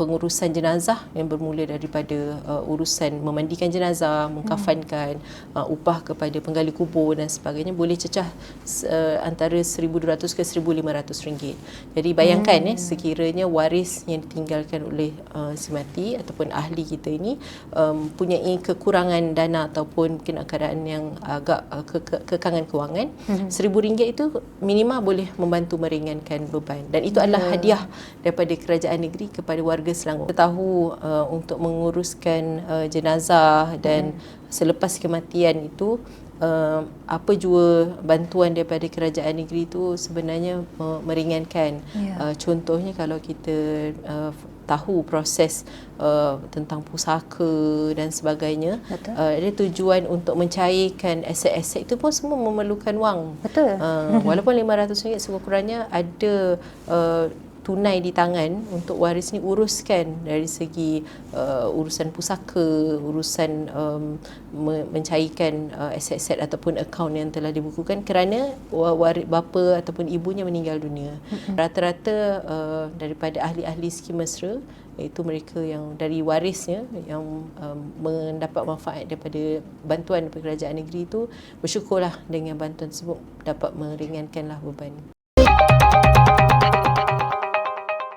pengurusan jenazah yang bermula daripada uh, urusan memandikan jenazah, mengkafankan, uh, upah kepada penggali kubur dan sebagainya boleh cecah uh, antara 1,200 ke 1,500 ringgit. Jadi bayangkan hmm. eh, sekiranya waris yang ditinggalkan oleh uh, si mati ataupun ahli kita ini um, punya kekurangan dana ataupun mungkin keadaan yang agak uh, ke- ke- kekangan kewangan, hmm. RM1,000 itu minima boleh membantu meringankan beban dan itu adalah yeah. hadiah daripada kerajaan negeri kepada warga Selangor. Kita tahu uh, untuk menguruskan uh, jenazah dan hmm. selepas kematian itu uh, apa jua bantuan daripada kerajaan negeri itu sebenarnya uh, meringankan. Yeah. Uh, contohnya kalau kita uh, tahu proses uh, tentang pusaka dan sebagainya Betul. Uh, ada tujuan untuk mencairkan aset-aset itu pun semua memerlukan wang. Betul. Uh, walaupun RM500 sekurang-kurangnya ada uh, tunai di tangan untuk waris ni uruskan dari segi uh, urusan pusaka, urusan um, mencairkan uh, aset-aset ataupun akaun yang telah dibukukan kerana waris bapa ataupun ibunya meninggal dunia. Rata-rata uh, daripada ahli-ahli skim mesra iaitu mereka yang dari warisnya yang um, mendapat manfaat daripada bantuan daripada kerajaan negeri itu bersyukurlah dengan bantuan tersebut dapat meringankanlah beban.